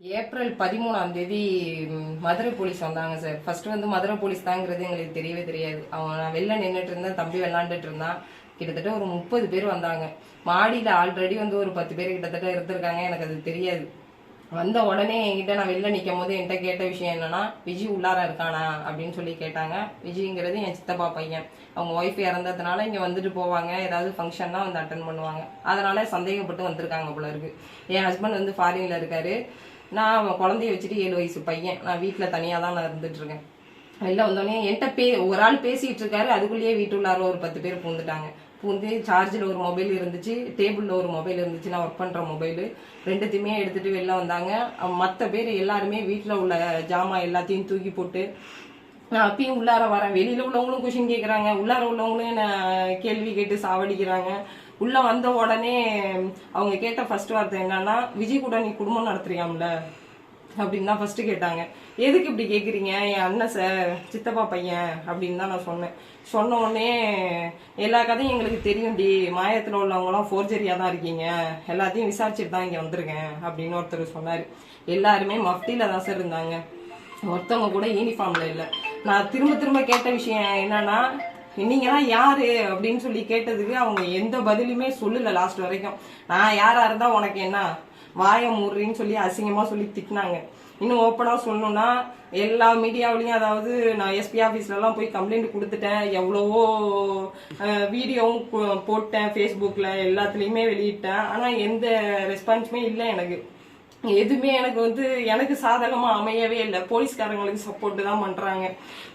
April பதிமூணாம் தேதி Madurai police வந்தாங்க சார். ஃபர்ஸ்ட் வந்து மதுரை போலீஸ் தாங்கிறது எங்களுக்கு தெரியவே தெரியாது. அவன் நான் வெளில நின்றுட்டு இருந்தேன் தம்பி விளாண்டுட்டு இருந்தான். கிட்டத்தட்ட ஒரு முப்பது பேர் வந்தாங்க. மாடியில் ஆல்ரெடி வந்து ஒரு பத்து பேர் கிட்டத்தட்ட இருந்திருக்காங்க எனக்கு அது தெரியாது. வந்த உடனே என்கிட்ட நான் வெளில நிற்கும் போது என்கிட்ட கேட்ட விஷயம் என்னன்னா விஜய் உள்ளார இருக்கானா அப்படின்னு சொல்லி கேட்டாங்க. விஜய்ங்கிறது என் சித்தப்பா பையன். அவங்க ஒய்ஃப் இறந்ததுனால இங்கே வந்துட்டு போவாங்க. ஏதாவது ஃபங்க்ஷன்னா வந்து அட்டன் பண்ணுவாங்க. அதனால சந்தேகப்பட்டு வந்திருக்காங்க போல இருக்கு. என் ஹஸ்பண்ட் வந்து ஃபாரின்ல இருக்காரு. நான் குழந்தைய வச்சுட்டு ஏழு வயசு பையன். நான் வீட்டில் தனியாக தான் நான் இருந்துட்டு இருக்கேன். வெளில வந்தோடனே என்கிட்ட பே ஒரு ஆள் பேசிகிட்டு இருக்காரு. அதுக்குள்ளேயே வீட்டுள்ளார ஒரு பத்து பேர் பூந்துட்டாங்க. பூந்து சார்ஜில் ஒரு மொபைல் இருந்துச்சு. டேபிளில் ஒரு மொபைல் இருந்துச்சு. நான் ஒர்க் பண்ணுற மொபைலு ரெண்டுத்தையுமே எடுத்துகிட்டு வெளில வந்தாங்க. மற்ற பேர் எல்லாருமே வீட்டில் உள்ள ஜாமான் எல்லாத்தையும் தூக்கி போட்டு நான் அப்பயும் உள்ளார வரேன். வெளியில் உள்ளவங்களும் கொஷின் கேட்குறாங்க உள்ளார உள்ளவங்களும் என்ன கேள்வி கேட்டு சாவடிக்கிறாங்க. உள்ள வந்த உடனே அவங்க கேட்ட ஃபர்ஸ்ட் வார்த்தை என்னன்னா விஜய் கூட நீ குடும்பம் நடத்துறியாம்ல? அப்படின்னு தான் ஃபர்ஸ்ட் கேட்டாங்க. எதுக்கு இப்படி கேட்குறீங்க என் அண்ணன் சார் சித்தப்பா பையன் அப்படின்னு தான் நான் சொன்னேன். சொன்ன உடனே எல்லா கதையும் எங்களுக்கு தெரியும் டி மாயத்தில் உள்ளவங்களாம் ஃபோர்ஜரியாக தான் இருக்கீங்க. எல்லாத்தையும் விசாரிச்சுட்டு தான் இங்கே வந்திருக்கேன் அப்படின்னு ஒருத்தர் சொன்னார். எல்லாருமே மஃப்டியில் தான் சார் இருந்தாங்க. ஒருத்தவங்க கூட யூனிஃபார்ம்ல இல்லை. நான் திரும்ப திரும்ப கேட்ட விஷயம் என்னன்னா நீங்கலாம் யாரு அப்படின்னு சொல்லி கேட்டதுக்கு அவங்க எந்த பதிலுமே சொல்லல லாஸ்ட் வரைக்கும். நான் யாரா இருந்தா உனக்கு என்ன? வாய மூடுறின்னு சொல்லி அசிங்கமா சொல்லி திட்டினாங்க. இன்னும் ஓப்பனா சொல்லணும்னா எல்லா மீடியாவிலையும் அதாவது நான் எஸ்பி ஆஃபீஸ்லலாம் எல்லாம் போய் கம்ப்ளைண்ட் கொடுத்துட்டேன். எவ்வளவோ வீடியோவும் போ- போட்டேன் ஃபேஸ்புக்ல எல்லாத்துலயுமே வெளியிட்டேன். ஆனா எந்த ரெஸ்பான்ஸுமே இல்லை எனக்கு. எதுவுமே எனக்கு வந்து எனக்கு சாதகமா அமையவே இல்லை. போலீஸ்காரங்களுக்கு சப்போர்ட் தான் பண்றாங்க.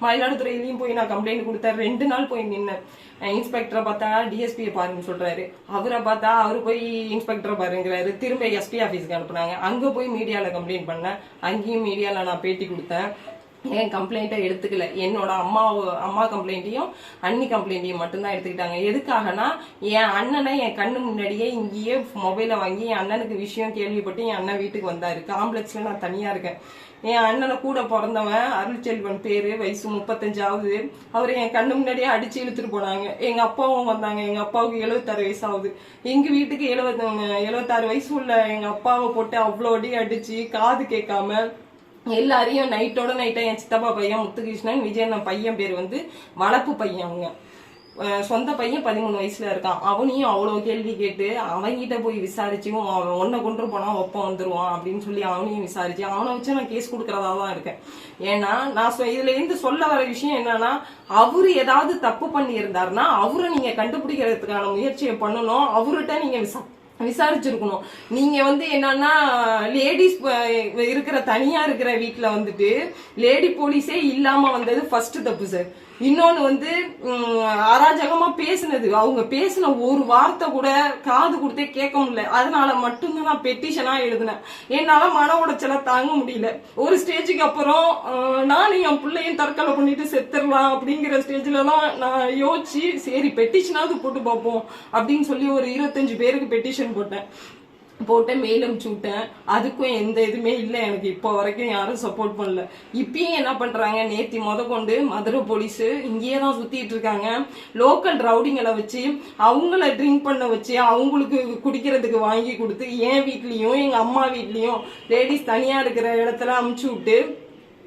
மயிலாடுதுறையிலையும் போய் நான் கம்ப்ளைண்ட் கொடுத்தேன். ரெண்டு நாள் போய் நின்னேன். இன்ஸ்பெக்டரை பார்த்தா டிஎஸ்பியை பாருன்னு சொல்றாரு. அவரை பார்த்தா அவர் போய் இன்ஸ்பெக்டரை பாருங்கிறாரு. திரும்ப எஸ்பி ஆஃபீஸ்க்கு அனுப்புனாங்க. அங்க போய் மீடியால கம்ப்ளைண்ட் பண்ணேன். அங்கேயும் மீடியால நான் பேட்டி கொடுத்தேன். என் கம்ப்ளைண்ட்டை எடுத்துக்கல. என்னோட அம்மா அம்மா கம்ப்ளைண்ட்டையும் அண்ணி கம்ப்ளைண்ட்டையும் மட்டும்தான் எடுத்துக்கிட்டாங்க. எதுக்காகனா என் அண்ணனை என் கண்ணு முன்னாடியே இங்கேயே மொபைலை வாங்கி என் அண்ணனுக்கு விஷயம் கேள்விப்பட்டு என் அண்ணன் வீட்டுக்கு வந்தாரு. காம்ப்ளெக்ஸில் நான் தனியாக இருக்கேன். என் அண்ணனை கூட பிறந்தவன் அருள்செல்வன் பேரு வயசு முப்பத்தஞ்சாவது. அவர் என் கண்ணு முன்னாடியே அடிச்சு இழுத்துட்டு போனாங்க. எங்க அப்பாவும் வந்தாங்க. எங்க அப்பாவுக்கு எழுபத்தாறு வயசு ஆகுது எங்க வீட்டுக்கு எழுபத்தி எழுபத்தாறு வயசு உள்ள எங்க அப்பாவை போட்டு அவ்வளோ அடி அடிச்சு காது கேட்காம எல்லாரையும் நைட்டோட நைட்டா என் சித்தப்பா பையன் முத்துகிருஷ்ணன் விஜயன் பையன் பேர் வந்து வளர்ப்பு பையன் அவங்க. சொந்த பையன் பதிமூணு வயசுல இருக்கான். அவனையும் அவ்வளவு கேள்வி கேட்டு அவன்கிட்ட போய் விசாரிச்சும் அவன் ஒன்ன கொண்டு போனா ஒப்பம் வந்துருவான் அப்படின்னு சொல்லி அவனையும் விசாரிச்சு அவனை வச்சு நான் கேஸ் கொடுக்கறதா தான் இருக்கேன். ஏன்னா நான் சொ- இதுல இருந்து சொல்ல வர விஷயம் என்னன்னா அவரு ஏதாவது தப்பு பண்ணி இருந்தாருன்னா அவரை நீங்க கண்டுபிடிக்கிறதுக்கான முயற்சியை பண்ணணும். அவர்கிட்ட நீங்க விசா விசாரிச்சிருக்கணும். நீங்க வந்து என்னன்னா லேடிஸ் இருக்கிற தனியா இருக்கிற வீட்டுல வந்துட்டு லேடி போலீஸே இல்லாம வந்தது ஃபர்ஸ்ட் தப்பு சார் இன்னொன்னு வந்து அராஜகமா பேசினது. அவங்க பேசின ஒரு வார்த்தை கூட காது கொடுத்தே கேட்க முடியல. அதனால மட்டும்தான் நான் பெட்டிஷனா எழுதினேன். என்னால மன உடைச்சலை தாங்க முடியல. ஒரு ஸ்டேஜுக்கு அப்புறம் நானும் என் பிள்ளையும் தற்கொலை பண்ணிட்டு செத்துடலாம் அப்படிங்கிற ஸ்டேஜ்ல நான் யோசிச்சு சரி பெட்டிஷனாவது போட்டு பார்ப்போம் அப்படின்னு சொல்லி ஒரு இருபத்தஞ்சு பேருக்கு பெட்டிஷன் போட்டேன். போட்டு மெயில் அனுப்பிச்சு விட்டேன் அதுக்கும் எந்த இதுவுமே இல்லை. எனக்கு இப்போ வரைக்கும் யாரும் சப்போர்ட் பண்ணல. இப்பயும் என்ன பண்றாங்க? நேத்தி முத கொண்டு மதுரை போலீஸ் இங்கேயே தான் சுத்திட்டு இருக்காங்க. லோக்கல் ரவுடிங்களை வச்சு அவங்கள ட்ரிங்க் பண்ண வச்சு அவங்களுக்கு குடிக்கிறதுக்கு வாங்கி கொடுத்து என் வீட்லயும் எங்க அம்மா வீட்லயும் லேடிஸ் தனியா இருக்கிற இடத்துல அமுச்சு விட்டு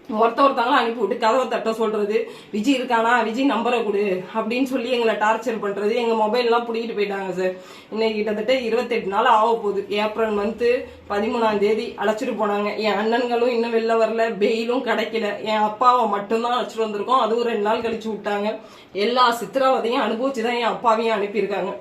ஒருத்த ஒருத்தவங்களும் அனுப்பி விட்டு கதவை தட்ட சொல்றது விஜய் இருக்கானா விஜய் நம்பரை கொடு அப்படின்னு சொல்லி எங்களை டார்ச்சர் பண்றது. எங்க மொபைல்லாம் பிடிக்கிட்டு போயிட்டாங்க சார். இன்னைக்கு கிட்டத்தட்ட இருபத்தெட்டு நாள் ஆக போகுது. ஏப்ரல் மந்த்து பதிமூணாம் தேதி அழைச்சிட்டு போனாங்க. என் அண்ணன்களும் இன்னும் வெளில வரல பெயிலும் கிடைக்கல. என் அப்பாவை மட்டும்தான் அழைச்சிட்டு வந்திருக்கோம். அதுவும் ரெண்டு நாள் கழிச்சு விட்டாங்க. எல்லா சித்திரவதையும் அனுபவிச்சு தான் என் அப்பாவையும் அனுப்பியிருக்காங்க.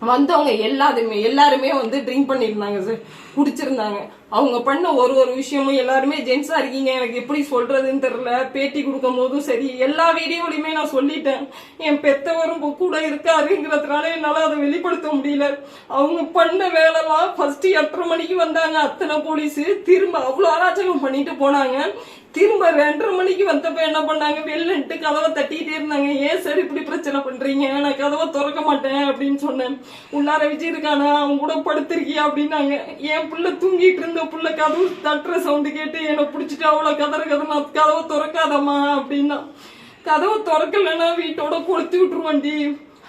வந்தவங்க எல்லாருமே எல்லாருமே வந்து ட்ரிங்க் பண்ணியிருந்தாங்க சார். குடிச்சிருந்தாங்க. அவங்க பண்ண ஒரு ஒரு விஷயமும் எல்லாருமே ஜென்ஸா இருக்கீங்க. எனக்கு எப்படி சொல்றதுன்னு தெரியல. பேட்டி கொடுக்கும் போதும் சரி எல்லா வீடியோலையுமே நான் சொல்லிட்டேன். என் பெத்தவரும் கூட இருக்காருங்கிறதுனால என்னால அதை வெளிப்படுத்த முடியல. அவங்க பண்ண வேலைலாம் ஃபர்ஸ்ட் எட்டரை மணிக்கு வந்தாங்க. அத்தனை போலீஸ் திரும்ப அவ்வளவு அராஜகம் பண்ணிட்டு போனாங்க. திரும்ப ரெண்டரை மணிக்கு வந்தப்ப என்ன பண்ணாங்க? வெளிலன்ட்டு கதவை தட்டிகிட்டே இருந்தாங்க. ஏன் சார் இப்படி பிரச்சனை பண்றீங்க? நான் கதவை திறக்க மாட்டேன் அப்படின்னு சொன்னேன். உள்ளார விஜய் இருக்கானா? அவங்க கூட படுத்திருக்கியா அப்படின்னாங்க. என் பிள்ளை தூங்கிட்டு இருந்த புள்ள கதவு தட்டுற சவுண்டு கேட்டு என்னை பிடிச்சிட்டு அவ்வளவு கதற கதை நான் கதவை திறக்காதம்மா அப்படின்னா. கதவை திறக்கலன்னா வீட்டோட கொளுத்தி விட்டுருவாண்டி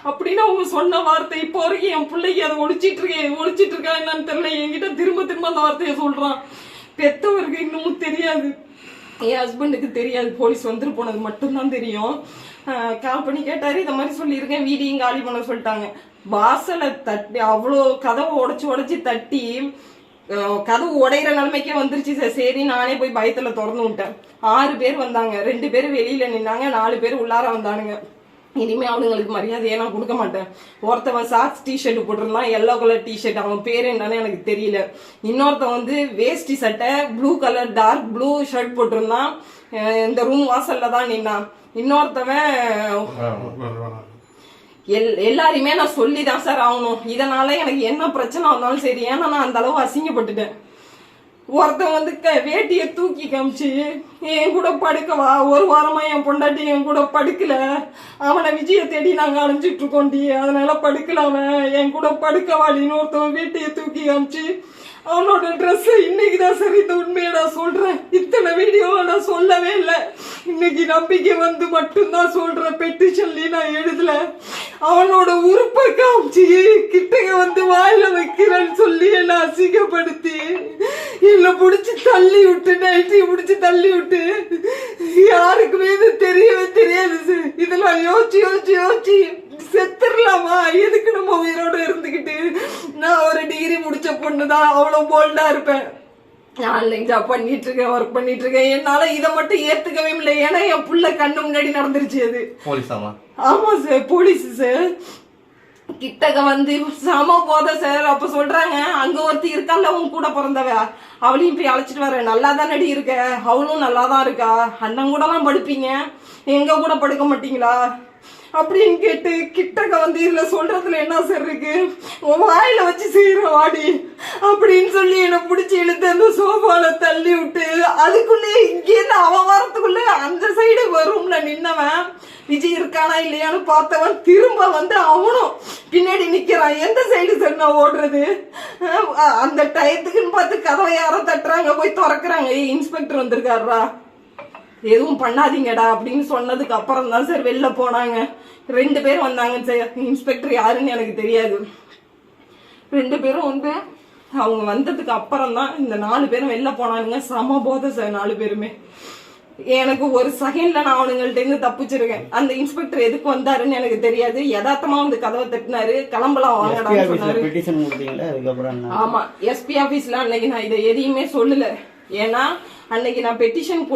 அப்படின்னு அவங்க சொன்ன வார்த்தை இப்போ வரைக்கும் என் பிள்ளைக்கு அதை ஒழிச்சிட்டு இருக்கேன் ஒழிச்சிட்டு இருக்கா என்னன்னு தெரியல. என்கிட்ட திரும்ப திரும்ப அந்த வார்த்தையை சொல்றான். பெத்தவருக்கு இன்னமும் தெரியாது. என் ஹஸ்பண்டுக்கு தெரியாது. போலீஸ் வந்துட்டு போனது மட்டும்தான் தெரியும். கால் பண்ணி கேட்டாரு இந்த மாதிரி சொல்லியிருக்கேன். வீடியும் காலி பண்ண சொல்லிட்டாங்க. வாசலை தட்டி அவ்வளோ கதவை உடைச்சு உடைச்சு தட்டி கதவு உடையிற நிலைமைக்கே வந்துருச்சு சார் சரி நானே போய் பயத்துல திறந்து விட்டேன். ஆறு பேர் வந்தாங்க. ரெண்டு பேர் வெளியில நின்னாங்க நாலு பேர் உள்ளார வந்தானுங்க. இனிமே அவனுங்களுக்கு மரியாதையை நான் கொடுக்க மாட்டேன். ஒருத்தவன் சாக்ஸ் டிஷர்ட் போட்டிருந்தான் எல்லோ கலர் டிஷர்ட் அவன் பேர் என்னன்னு எனக்கு தெரியல. இன்னொருத்தன் வந்து வேஷ்டி சட்டை blue colour dark blue shirt போட்டிருந்தான். இந்த ரூம் வாசல்ல தான் நின்னான். இன்னொருத்தவன் எல் எல்லாரையுமே நான் சொல்லி தான் சார் ஆகணும். இதனால எனக்கு என்ன பிரச்சனை வந்தாலும் சரி ஏன்னா நான் அந்த அளவு அசிங்கப்பட்டுட்டேன். ஒருத்தன் வந்து க- வேட்டியை தூக்கி காமிச்சு என் கூட படுக்கவா ஒரு வாரமா என் பொண்டாட்டி என் கூட படுக்கல. அவனை விஜய தேடி நாங்க அலைஞ்சிட்டு இருக்கோண்டி அதனால படுக்கல அவன். என் கூட படுக்கவாடின்னு ஒருத்தவன் வேட்டியை தூக்கி காமிச்சு அவனோட ட்ரெஸ் இன்னைக்கு தான் சார். இந்த உண்மையை நான் சொல்றேன். இத்தனை வீடியோவை நான் சொல்லவே இல்லை. இன்னைக்கு நம்பிக்கை வந்து மட்டும்தான் சொல்றேன். பெட்டிஷன்லயும் நான் எழுதல. அவனோட உறுப்பை காமிச்சு கிட்டக வந்து வாயில வைக்கிறேன்னு சொல்லி என்ன அசிங்கப்படுத்தி என்ன புடிச்சு தள்ளி விட்டு நைட்டி புடிச்சு தள்ளி விட்டு யாருக்குமே இது தெரியவே தெரியாது இதெல்லாம் யோசிச்சு யோசிச்சு யோசிச்சு செத்துடலாமா எதுக்கு நம்ம உயிரோட இருந்துகிட்டு நான் ஒரு டிகிரி முடிச்ச பொண்ணு தான் அவ்வளவு போல்டா இருப்பேன். நான் ஆன்லைன் ஜாப் பண்ணிட்டு இருக்கேன் ஒர்க் பண்ணிட்டு இருக்கேன் என்னால இதை மட்டும் ஏத்துக்கவே முடியல. ஏன்னா என் புள்ள கண்ணு முன்னாடி நடந்துருச்சு அது. ஆமா? சார் போலீஸ் சார் கிட்டக்க வந்து சம போத சார் அப்ப சொல்றாங்க அங்க ஒருத்தி இருக்கால உன் கூட பிறந்தவ. அவளையும் போய் அழைச்சிட்டு வர. நல்லா தானடி இருக்க? அவளும் நல்லா தான் இருக்கா? அண்ணன் கூட தான் படுப்பீங்க? எங்க கூட படுக்க மாட்டீங்களா? அப்படின்னு கேட்டு கிட்டக்க வந்து இதுல சொல்றதுல என்ன சார் இருக்கு? உன் வாயில வச்சு செய்யற வாடி அப்படின்னு சொல்லி என்னை பிடிச்சி இழுத்து அந்த சோஃபால தள்ளி விட்டு அதுக்குள்ளே இங்கேருந்து அவன் வரத்துக்குள்ளே அந்த சைடு வரும்ல நின்னவன். விஜய் இருக்கானா இல்லையான்னு பார்த்தவன் திரும்ப வந்து அவனும் பின்னாடி நிற்கிறான் எந்த சைடு சார் நான் ஓடுறது அந்த டயத்துக்குன்னு பார்த்து கதவை யாரோ தட்டுறாங்க போய் திறக்கிறாங்க. ஏய் இன்ஸ்பெக்டர் வந்திருக்காருடா. எதுவும் பண்ணாதீங்கடா அப்படின்னு சொன்னதுக்கு அப்புறம் தான் சார் வெளில போனாங்க. ரெண்டு பேரும் வந்தாங்க சார். இன்ஸ்பெக்டர் யாருன்னு எனக்கு தெரியாது. ரெண்டு பேரும் வந்து அவங்க வந்ததுக்கு அப்புறம் தான் இந்த நாலு பேரும் வெளில போனானுங்க. சம போதை சார் நாலு பேருமே. எனக்கு ஒரு செகண்ட்ல நான் அவனுங்கள்ட்ட இருந்து தப்பிச்சிருக்கேன். அந்த இன்ஸ்பெக்டர் எதுக்கு வந்தாருன்னு எனக்கு தெரியாது. யதார்த்தமா வந்து கதவை தட்டினாரு. கிளம்பலாம் வாங்கடான்னு சொன்னாரு. ஆமா. எஸ்பி ஆபீஸ்ல அன்னைக்கு நான் இதை எதையுமே சொல்லல. ஏன்னா அன்னைக்கு நான் பெட்டிஷன்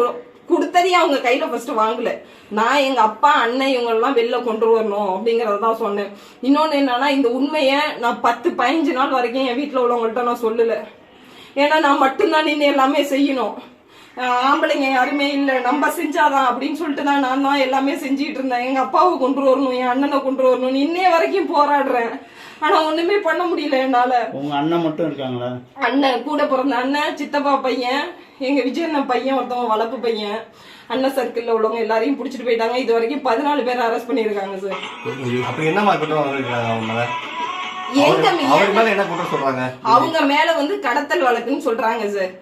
கொடுத்ததே அவங்க கையில ஃபர்ஸ்ட் வாங்கல. நான் எங்க அப்பா அண்ணன் இவங்க எல்லாம் வெளில கொண்டு வரணும் அப்படிங்கறத தான் சொன்னேன். இன்னொன்னு என்னன்னா இந்த உண்மையை நான் பத்து பதினஞ்சு நாள் வரைக்கும் என் வீட்டுல உள்ளவங்கள்ட்ட நான் சொல்லல. ஏன்னா நான் மட்டும்தான் நின்று எல்லாமே செய்யணும். ஆம்பளைங்க யாருமே இல்லை. நம்ம செஞ்சாதான் அப்படின்னு சொல்லிட்டு தான் நான் தான் எல்லாமே செஞ்சுட்டு இருந்தேன். எங்க அப்பாவை கொண்டு வரணும் என் அண்ணனை கொண்டு வரணும். இன்னைய வரைக்கும் போராடுறேன். ஆனா ஒண்ணுமே பண்ண முடியல என்னால. உங்க அண்ணன் மட்டும் இருக்காங்களா? அண்ணன் கூட பிறந்த அண்ணன் சித்தப்பா பையன் எங்க விஜயண்ணன் பையன் ஒருத்தவங்க வளர்ப்பு பையன் அண்ணன் சர்க்கிள்ல உள்ளவங்க எல்லாரையும் புடிச்சிட்டு போயிட்டாங்க. இது வரைக்கும் பதினாலு பேர் அரெஸ்ட் பண்ணிருக்காங்க சார் அப்படி என்னமா குற்றம் அவங்க மேல? வந்து கடத்தல் வழக்குன்னு சொல்றாங்க சார்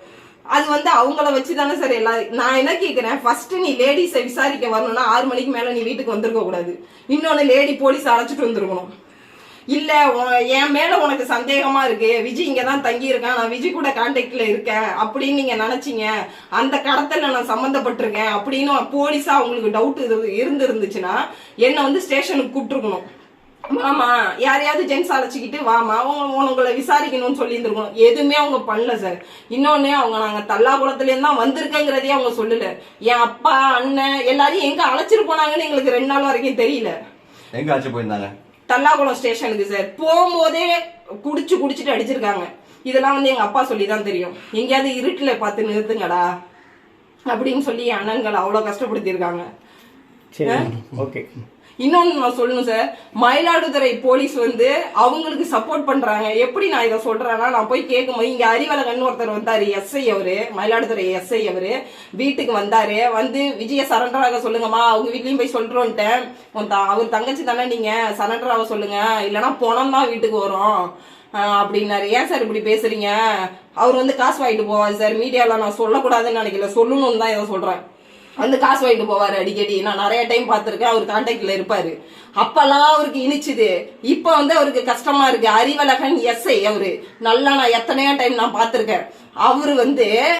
அது வந்து அவங்கள வச்சு தானே சார் எல்லாம் நான் என்ன கேக்குறேன்? ஃபர்ஸ்ட் நீ லேடிஸை விசாரிக்க வரணும்னா ஆறு மணிக்கு மேல நீ வீட்டுக்கு வந்திருக்க கூடாது. இன்னொன்னு லேடி போலீஸ் அழைச்சிட்டு வந்திருக்கணும். இல்ல உ- என் மேல உனக்கு சந்தேகமா இருக்கு. விஜய் இங்க தான் தங்கி இருக்கான் நான் விஜய் கூட கான்டாக்ட்ல இருக்கேன். அப்படின்னு நீங்க நினைச்சீங்க. அந்த கடத்தல நான் சம்பந்தப்பட்டிருக்கேன் அப்படின்னு போலீஸா உங்களுக்கு டவுட் இருந்து இருந்துச்சுன்னா என்ன வந்து ஸ்டேஷனுக்கு கூப்பிட்டுருக்கணும். மாமா யாரையாவது ஜென்ஸ் அழைச்சிக்கிட்டு வாமா அவங்க உங்களை விசாரிக்கணும்னு சொல்லி இருந்திருக்கணும் எதுவுமே அவங்க பண்ணல சார் இன்னொன்னு அவங்க நாங்க தல்லாகுளத்துல இருந்து தான் வந்திருக்கேங்கிறதே அவங்க சொல்லல. என் அப்பா அண்ணன் எல்லாரையும் எங்க அழைச்சிட்டு போனாங்கன்னு எங்களுக்கு ரெண்டு நாள் வரைக்கும் தெரியல. எங்க அழைச்சு போயிருந்தாங்க? தல்லாகுளம் ஸ்டேஷனுக்கு சார். போகும்போதே குடிச்சு குடிச்சிட்டு அடிச்சிருக்காங்க. இதெல்லாம் வந்து எங்க அப்பா சொல்லி தான் தெரியும். எங்கேயாவது இருட்டுல பார்த்து நிறுத்துங்கடா. அப்படின்னு சொல்லி அண்ணன்களை அவ்வளவு கஷ்டப்படுத்தியிருக்காங்க. சரி ஓகே. இன்னொன்னு நான் சொல்லணும் சார். மயிலாடுதுறை போலீஸ் வந்து அவங்களுக்கு சப்போர்ட் பண்றாங்க. எப்படி நான் இதை சொல்றேன்னா நான் போய் கேட்கும்போது இங்க அறிவழகன் ஒருத்தர் வந்தாரு எஸ்ஐ அவரு மயிலாடுதுறை எஸ்ஐ அவரு. வீட்டுக்கு வந்தாரு. வந்து விஜய சரண்டர் ஆக சொல்லுங்கம்மா. அவங்க வீட்லயும் போய் சொல்றோன்ட்டேன். உன் அவர் தங்கச்சி தானே நீங்க? சரண்டர் ஆக சொல்லுங்க. இல்லைன்னா பணம் தான் வீட்டுக்கு வரும். அப்படின்னாரு. ஏன் சார் இப்படி பேசுறீங்க? அவர் வந்து காசு வாங்கிட்டு போவார் சார். மீடியாவில் நான் சொல்லக்கூடாதுன்னு நினைக்கல. சொல்லணும்னு தான் இதை சொல்றேன். வந்து காசு வாங்கிட்டு போவாரு அடிக்கடி. நான் நிறைய டைம் பார்த்துருக்கேன். அவர் கான்டாக்ட்ல இருப்பாரு. அப்பெல்லாம் அவருக்கு இனிச்சுது. இப்ப வந்து அவருக்கு கஷ்டமா இருக்கு. அறிவழகன் எஸ்ஐ அவரு. நல்லா நான் எத்தனையோ டைம் நான் பார்த்துருக்கேன். அவரு வந்து